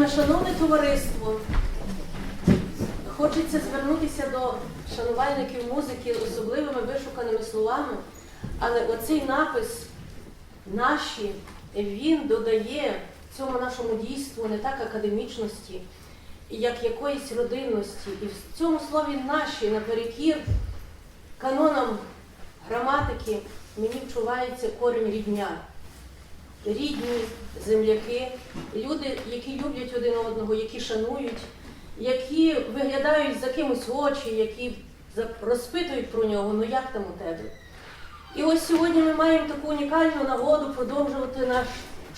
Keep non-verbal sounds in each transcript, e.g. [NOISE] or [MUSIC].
вельми шановне товариство, хочеться звернутися до шанувальників музики особливими вишуканими словами, але оцей напис наші, він додає цьому нашому дійству не так академічності, як якоїсь родинності. І в цьому слові наші наперекір канонам граматики мені вчувається корінь рідня. Рідні, земляки, люди, які люблять один одного, які шанують, які виглядають за кимось очі, які розпитують про нього, ну як там у тебе. І ось сьогодні ми маємо таку унікальну нагоду продовжувати наш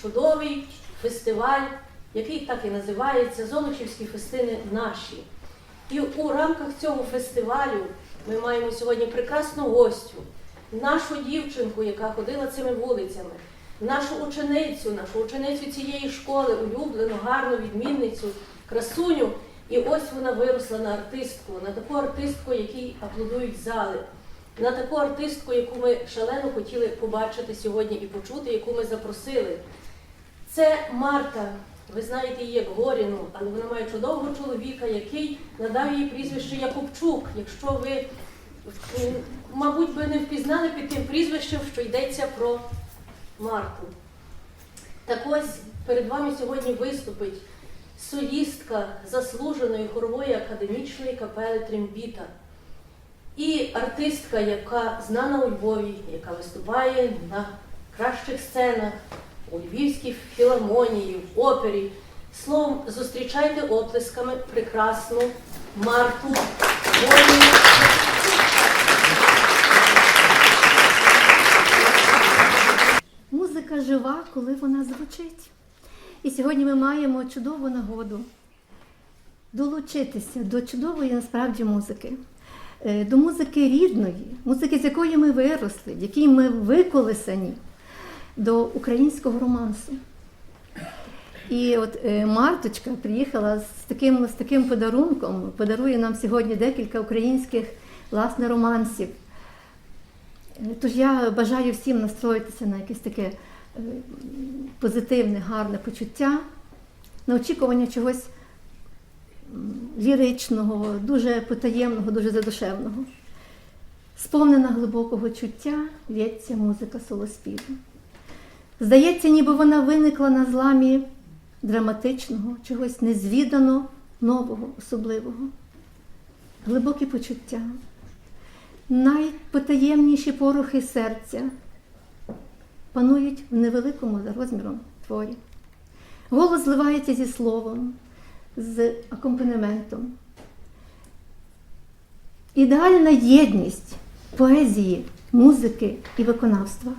чудовий фестиваль, який так і називається Золочівські фестини наші. І у рамках цього фестивалю ми маємо сьогодні прекрасну гостю, нашу дівчинку, яка ходила цими вулицями, нашу ученицю, нашу ученицю цієї школи, улюблену, гарну відмінницю, красуню. І ось вона виросла на артистку, на таку артистку, якій аплодують зали, на таку артистку, яку ми шалено хотіли побачити сьогодні і почути, яку ми запросили. Це Марта. Ви знаєте її як Горіну, але вона має чудового чоловіка, який надав їй прізвище Якубчук. Якщо ви, мабуть, би не впізнали під тим прізвищем, що йдеться про Марту. Так ось перед вами сьогодні виступить солістка заслуженої хорової академічної капели Трембіта. І артистка, яка знана у Львові, яка виступає на кращих сценах у Львівській філармонії, в опері. Словом, зустрічайте оплесками прекрасну Марту Горію. Музика жива, коли вона звучить. І сьогодні ми маємо чудову нагоду долучитися до чудової насправді музики, Е, до музики рідної, музики, з якої ми виросли, в якій ми виколесані, до українського романсу. І от е, Марточка приїхала з таким, з таким подарунком, подарує нам сьогодні декілька українських власне романсів. Е, Тож я бажаю всім настроїтися на якесь таке позитивне, гарне почуття, на очікування чогось ліричного, дуже потаємного, дуже задушевного. Сповнена глибокого чуття лється музика солоспіву. Здається, ніби вона виникла на зламі драматичного, чогось незвідано, нового, особливого. Глибокі почуття, найпотаємніші порухи серця панують в невеликому за розміром творі. Голос зливається зі словом, з акомпанементом. Ідеальна єдність поезії, музики і виконавства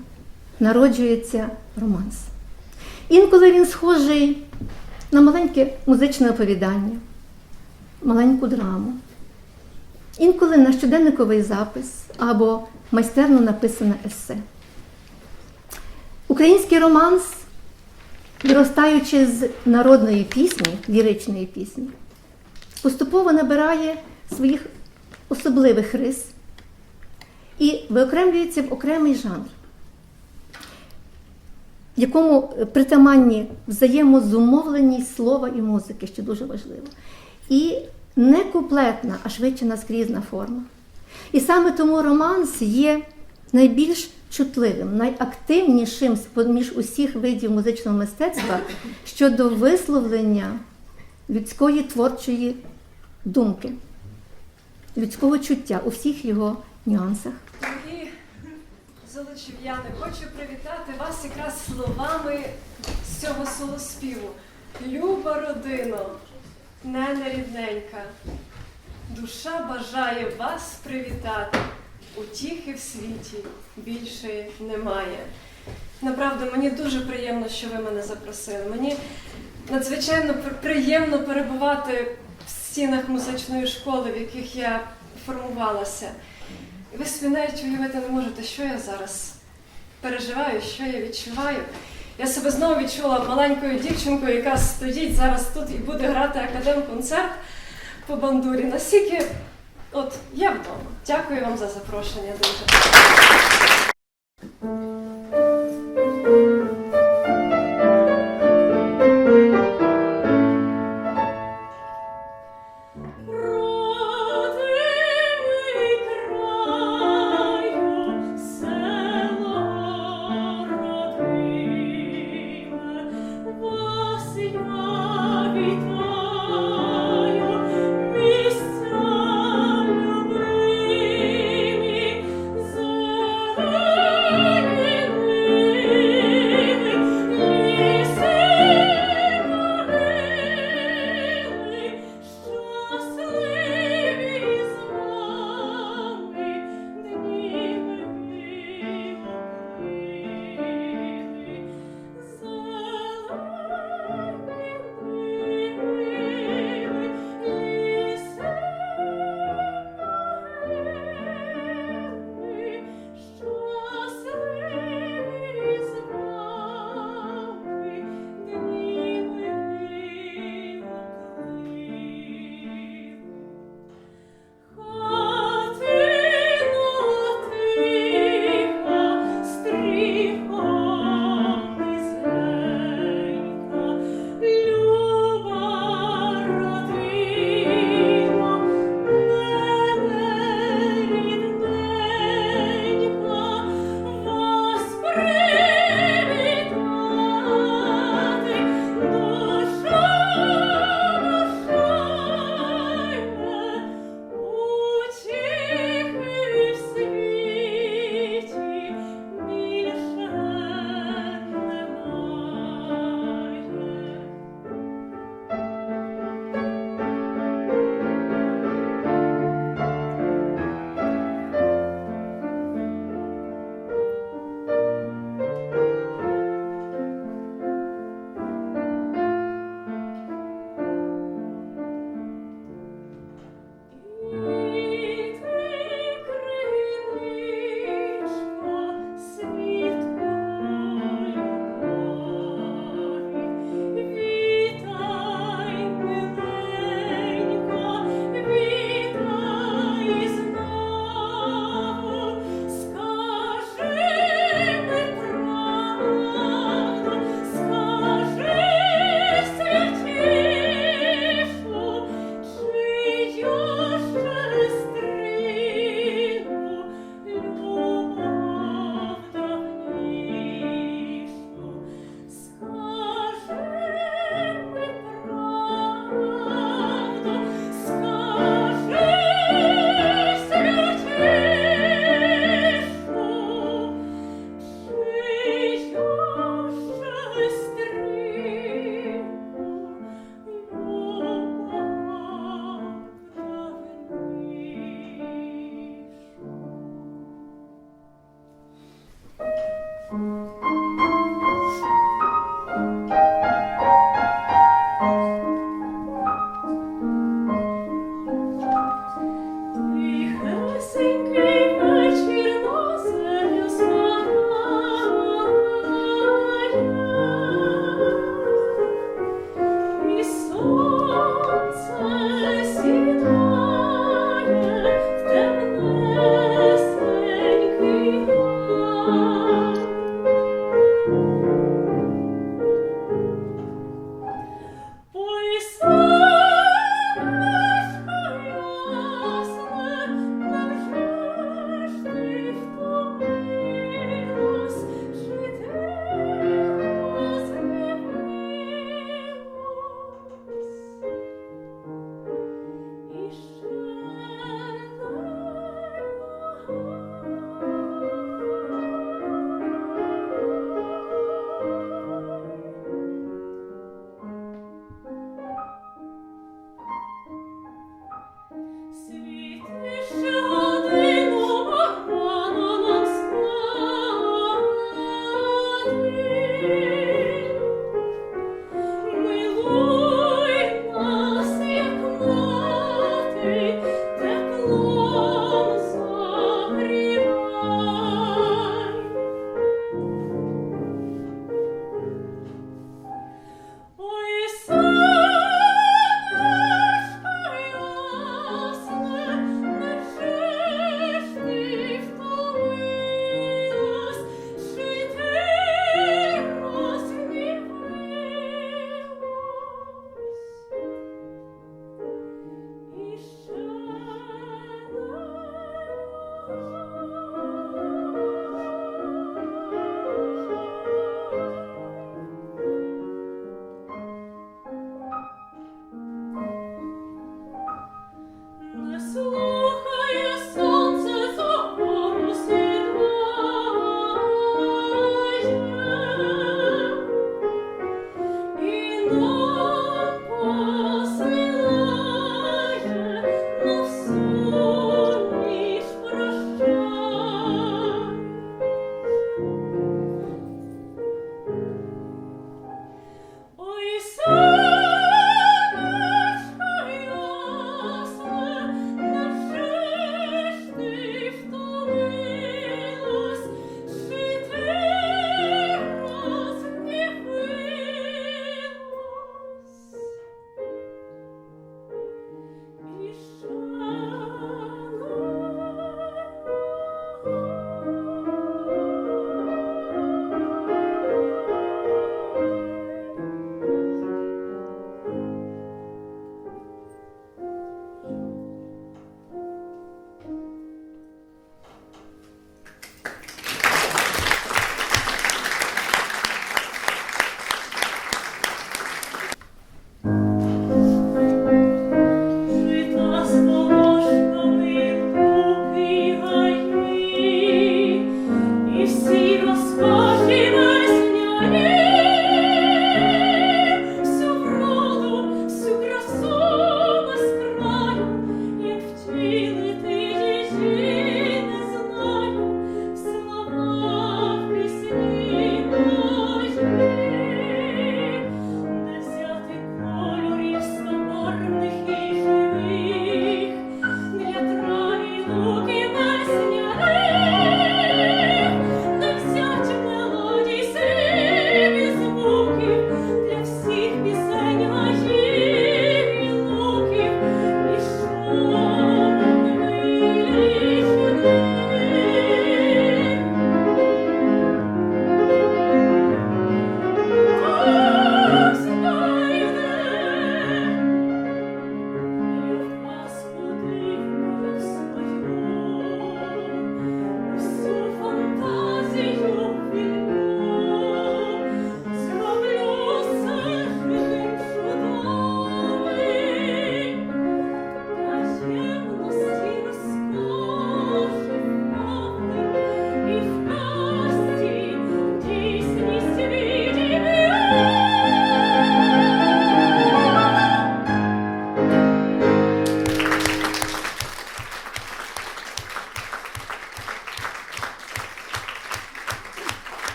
народжується романс. Інколи він схожий на маленьке музичне оповідання, маленьку драму, інколи на щоденниковий запис або майстерно написане есе. Український романс, виростаючи з народної пісні, ліричної пісні, поступово набирає своїх особливих рис і виокремлюється в окремий жанр, якому притаманні взаємозумовленість слова і музики, що дуже важливо. І не куплетна, а швидше наскрізна форма. І саме тому романс є найбільш чутливим, найактивнішим з-поміж усіх видів музичного мистецтва [LAUGHS] щодо висловлення людської творчої думки, людського чуття у всіх його нюансах. Дорогі золочів'яни, хочу привітати вас якраз словами з цього солоспіву. Люба родино, нене рідненька, душа бажає вас привітати. Утіхи в світі більше немає. Направду, мені дуже приємно, що ви мене запросили. Мені надзвичайно приємно перебувати в стінах музичної школи, в яких я формувалася. І ви собі навіть уявити не можете, що я зараз переживаю, що я відчуваю. Я себе знову відчула маленькою дівчинкою, яка стоїть зараз тут і буде грати академ-концерт по бандурі. Настільки, от я вдома. Дякую вам за запрошення дуже.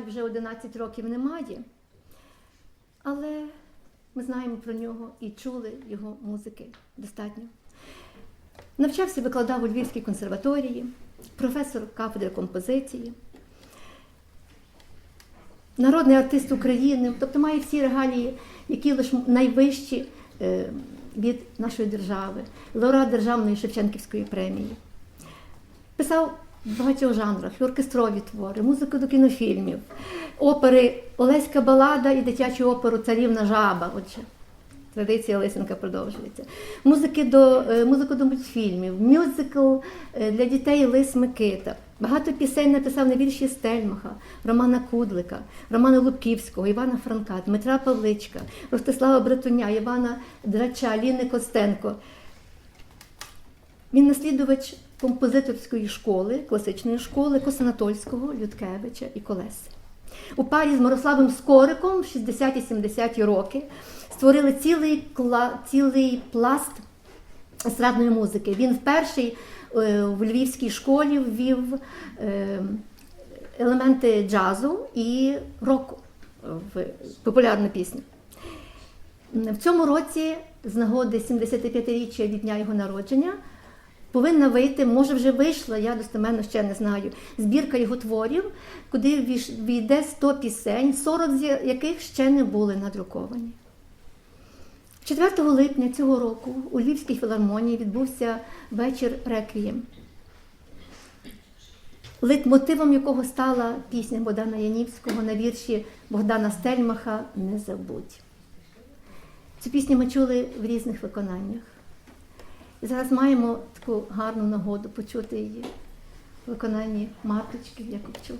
Жаль, вже 11 років немає, але ми знаємо про нього і чули його музики достатньо. Навчався, викладав у Львівській консерваторії, професор кафедри композиції, народний артист України, тобто має всі регалії, які лише найвищі е, від нашої держави, лауреат Державної Шевченківської премії. Писав в багатьох жанрах, і оркестрові твори, музику до кінофільмів, опери Олеська балада і дитячу оперу Царівна жаба. Отже, традиція Лисенка продовжується. Музики до, е, музику до мультфільмів, мюзикл е, для дітей Лис Микита. Багато пісень написав на вірші Стельмаха, Романа Кудлика, Романа Лубківського, Івана Франка, Дмитра Павличка, Ростислава Братуня, Івана Драча, Ліни Костенко. Він наслідувач композиторської школи, класичної школи Косанатольського, Людкевича і Колеси. У парі з Мирославом Скориком в 60-70-ті роки створили цілий, кла- цілий пласт естрадної музики. Він вперше е, в Львівській школі ввів е, елементи джазу і року в популярну пісню. В цьому році, з нагоди 75-річчя від дня його народження, повинна вийти, може вже вийшла, я достеменно ще не знаю, збірка його творів, куди війде 100 пісень, 40 з яких ще не були надруковані. 4 липня цього року у Львівській філармонії відбувся вечір реквієм, лейтмотивом якого стала пісня Богдана Янівського на вірші Богдана Стельмаха Не забудь. Цю пісню ми чули в різних виконаннях. І зараз маємо таку гарну нагоду почути її в виконанні Марточки Якубчук.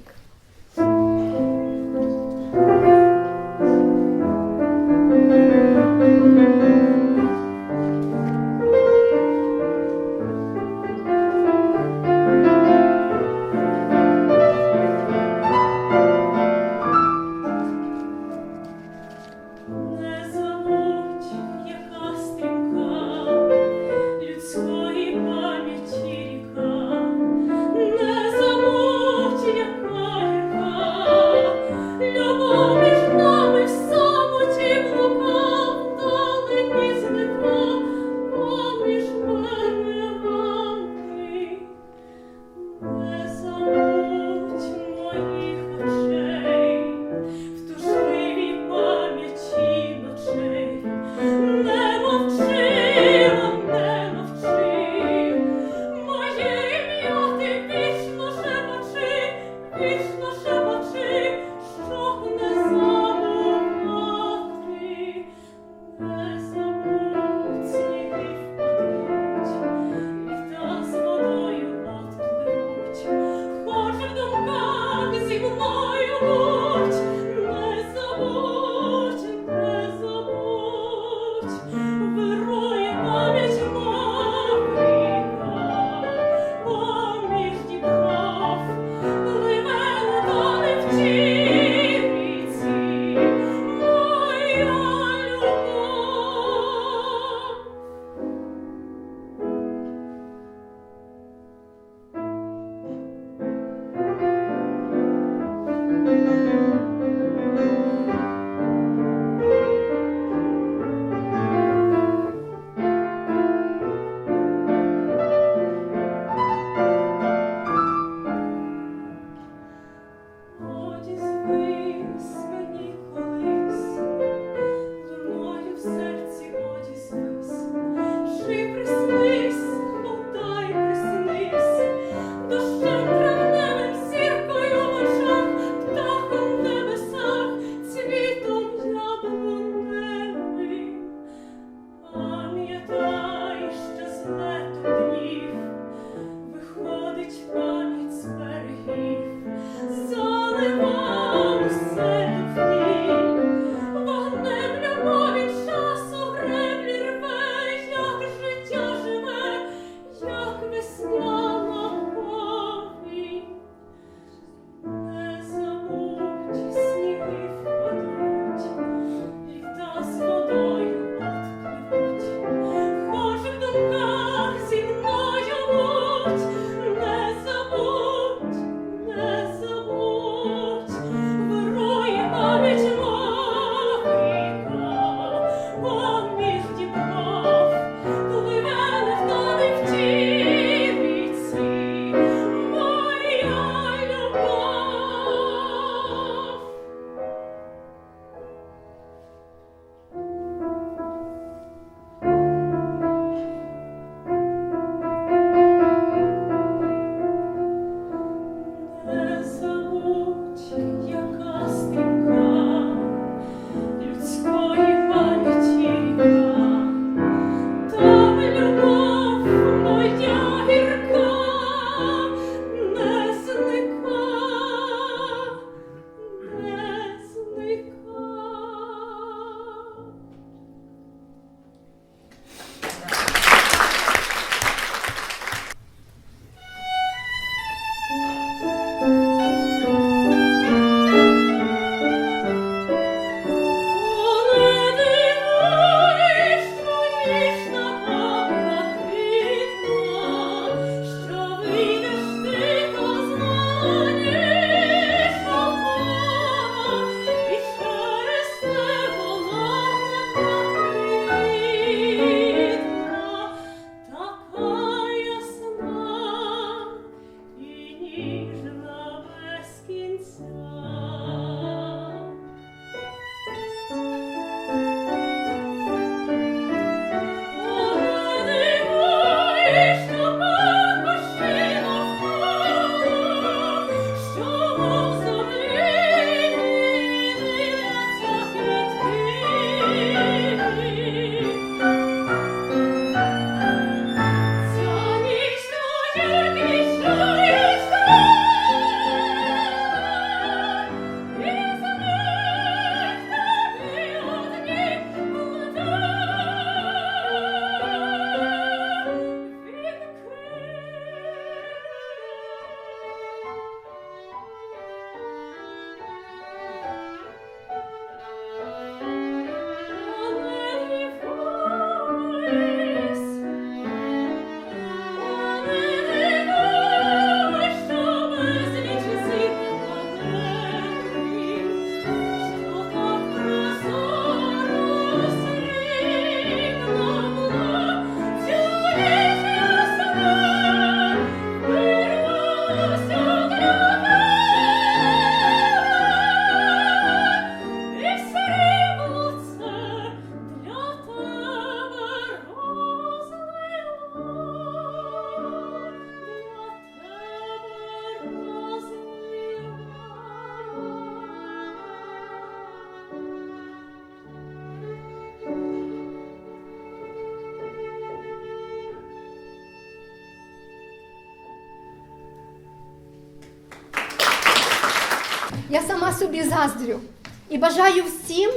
Собі заздрю і бажаю всім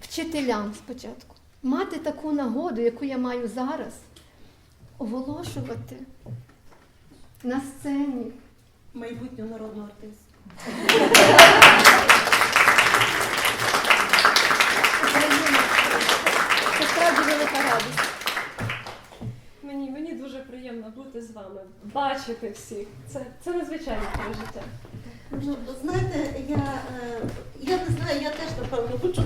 вчителям спочатку мати таку нагоду, яку я маю зараз, оголошувати на сцені. майбутню народну артистку. України. Це справді велика радість. Мені, дуже приємно бути з вами, бачити всіх. Це, це надзвичайне пережиття. Ну, знаєте, я, е, я не знаю, я теж напевно хочу.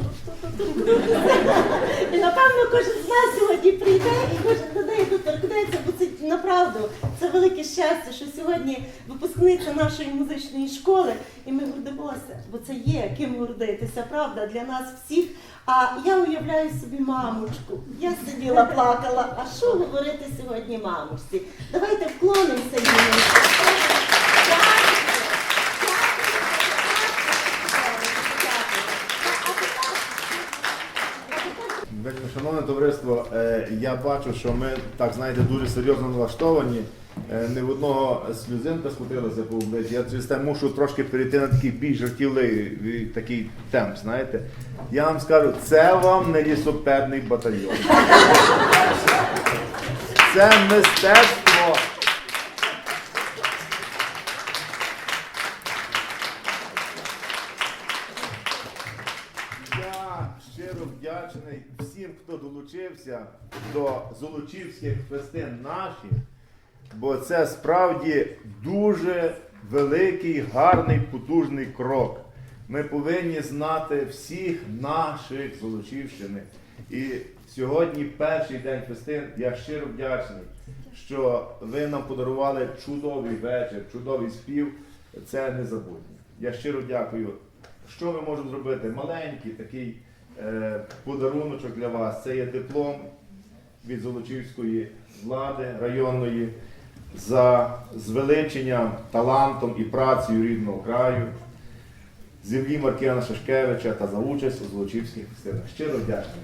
І напевно кожен з нас сьогодні прийде і кожен до неї доторкнеться, бо це направду це велике щастя, що сьогодні випускниця нашої музичної школи, і ми гордимося, бо це є ким гордитися, правда, для нас всіх. А я уявляю собі мамочку. Я сиділа, плакала. А що говорити сьогодні мамочці? Давайте вклонимося їй. Вельми шановне товариство, е, я бачу, що ми так знаєте дуже серйозно налаштовані. Е, Не в одного сльозинка скотилася по обличчі. Я через те мушу трошки перейти на такий більш жартівливий такий темп. Знаєте, я вам скажу, це вам не лісопедний батальйон. Це мистецтво. Долучився до Золочівських фестин наших, бо це справді дуже великий, гарний, потужний крок. Ми повинні знати всіх наших Золочівщини. І сьогодні перший день фестин. Я щиро вдячний, що ви нам подарували чудовий вечір, чудовий спів. Це незабутнє. Я щиро дякую. Що ми можемо зробити? Маленький такий подаруночок для вас. Це є диплом від Золочівської влади районної за звеличення талантом і працею рідного краю, землі Маркіана Шашкевича та за участь у Золочівських фестинах. Щиро вдячний.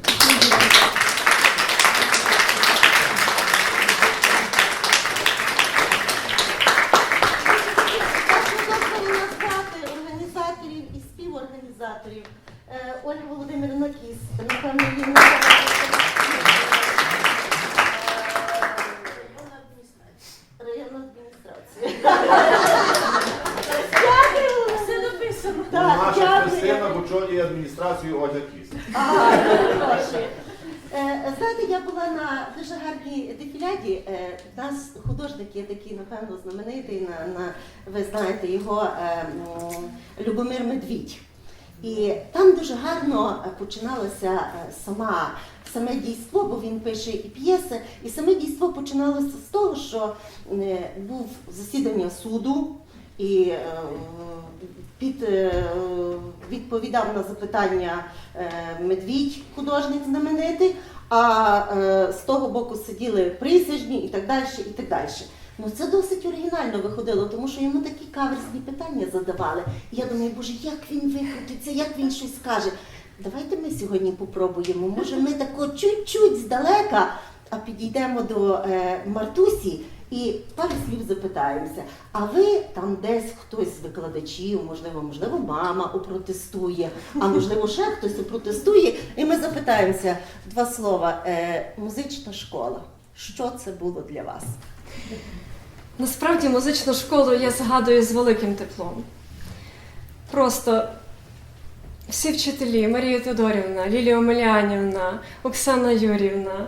дозволу назвати організаторів і співорганізаторів. Е, Ольга Володимирівна Кіс, напевно, її не Районна адміністрація. Дякую. Все написано. Так, Наша дякую. Христина очолює адміністрацію Ольга Кіс. А, хороші. Е, Знаєте, я була на дуже гарній дефіляді. Е, Нас художники такі, напевно, знаменитий, на, ви знаєте його е, Любомир Медвідь. І там дуже гарно е, починалося е, сама, саме дійство, бо він пише і п'єси, і саме дійство починалося з того, що був засідання суду, і під, відповідав на запитання медвідь, художник знаменитий, а з того боку сиділи присяжні і так далі. і так далі. Ну це досить оригінально виходило, тому що йому такі каверзні питання задавали. І я думаю, боже, як він викрутиться, як він щось скаже. Давайте ми сьогодні попробуємо. Може, ми тако чуть-чуть здалека, а підійдемо до е, Мартусі і пару слів запитаємося. А ви там десь хтось з викладачів, можливо, можливо, мама опротестує, а можливо, ще хтось опротестує. І ми запитаємося два слова. Е, музична школа. Що це було для вас? Насправді музичну школу я згадую з великим теплом. Просто всі вчителі, Марія Тодорівна, Лілія Омелянівна, Оксана Юрівна,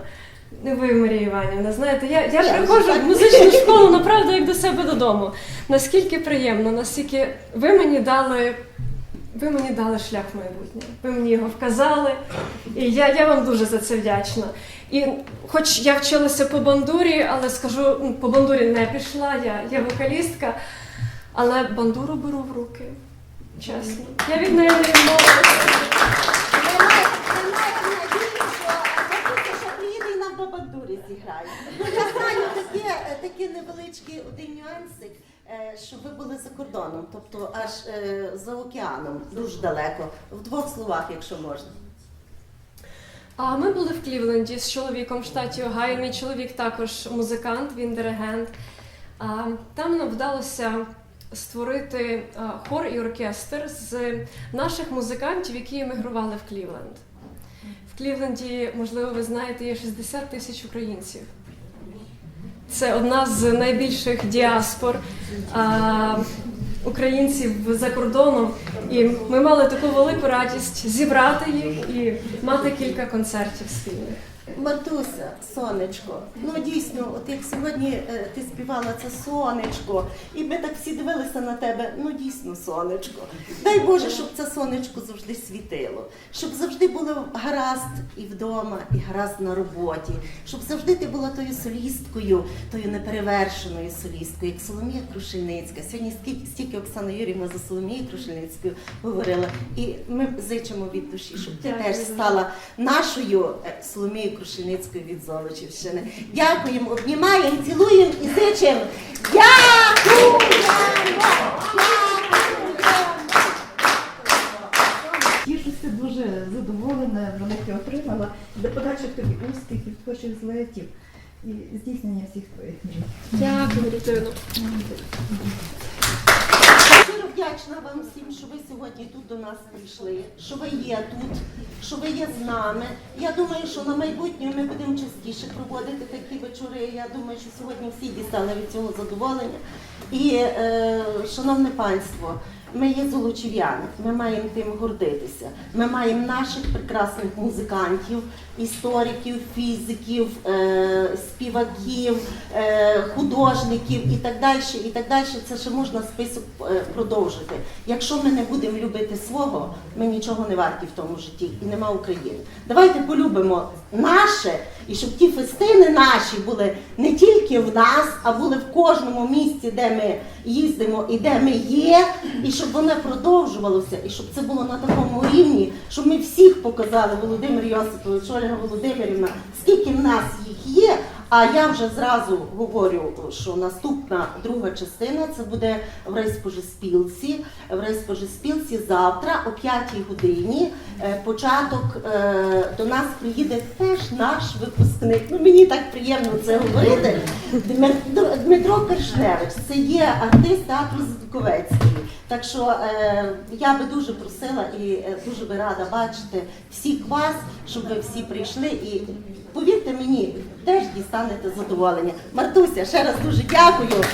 ви, Марія Іванівна, знаєте, я, я Я приходжу в музичну школу направду як до себе додому. Наскільки приємно, наскільки ви мені дали. Ви мені дали шлях в майбутнє, ви мені його вказали, і я, я вам дуже за це вдячна. І хоч я вчилася по бандурі, але скажу, ну, по бандурі не пішла, я, я вокалістка, але бандуру беру в руки. Чесно. Я від неї не відмовилася. Я знаю такі невеличкі один нюансик, е, що ви були за кордоном, тобто аж е, за океаном, дуже далеко. В двох словах, якщо можна. А ми були в Клівленді з чоловіком в штаті Огайо. Мій чоловік також музикант, він диригент. Там нам вдалося створити а, хор і оркестр з наших музикантів, які емігрували в Клівленд. В Клівленді, можливо, ви знаєте, є 60 тисяч українців. Це одна з найбільших діаспор а, українців за кордоном. І ми мали таку велику радість зібрати їх і мати кілька концертів спільних. Мартуся, сонечко, ну дійсно, от як сьогодні е, ти співала це сонечко, і ми так всі дивилися на тебе, ну дійсно, сонечко. Дай Боже, щоб це сонечко завжди світило, щоб завжди було гаразд і вдома, і гаразд на роботі, щоб завжди ти була тою солісткою, тою неперевершеною солісткою, як Соломія Крушельницька. Сьогодні скільки стільки Оксана Юрівна за Соломією Крушельницькою говорила. І ми зичимо від душі, щоб ти теж стала нашою е, Соломією Крушельницькою від Золочівщини. Дякуємо, обнімаємо, цілуємо і зичимо. Дякуємо! Тішуся дуже задоволена, велике отримала. До подальших тобі успіхів, творчих злетів і здійснення всіх твоїх мрій. Дякую, дитино. Вдячна вам всім, що ви сьогодні тут до нас прийшли, що ви є тут, що ви є з нами. Я думаю, що на майбутнє ми будемо частіше проводити такі вечори. Я думаю, що сьогодні всі дістали від цього задоволення. І, е, шановне панство, ми є золочів'яни, ми маємо тим гордитися. Ми маємо наших прекрасних музикантів, істориків, фізиків, е, співаків, е, художників і так далі. І так далі. Це ще можна список е, продовжити. Якщо ми не будемо любити свого, ми нічого не варті в тому житті і нема України. Давайте полюбимо наше, і щоб ті фестини наші були не тільки в нас, а були в кожному місці, де ми їздимо і де ми є, і щоб воно продовжувалося, і щоб це було на такому рівні, щоб ми всіх показали, Володимир Йосипович, Ольга Володимирівна, скільки в нас їх є. А я вже зразу говорю, що наступна друга частина це буде в райспожеспілці. В райспожеспілці завтра о 5 годині е, початок е, до нас приїде теж наш випускник. Ну мені так приємно це говорити. Дмитро, Кершневич, це є артист театру Задуковецький. Так що е, я би дуже просила і дуже би рада бачити всіх вас, щоб ви всі прийшли і повірте мені, теж дістанете задоволення. Мартуся, ще раз дуже дякую.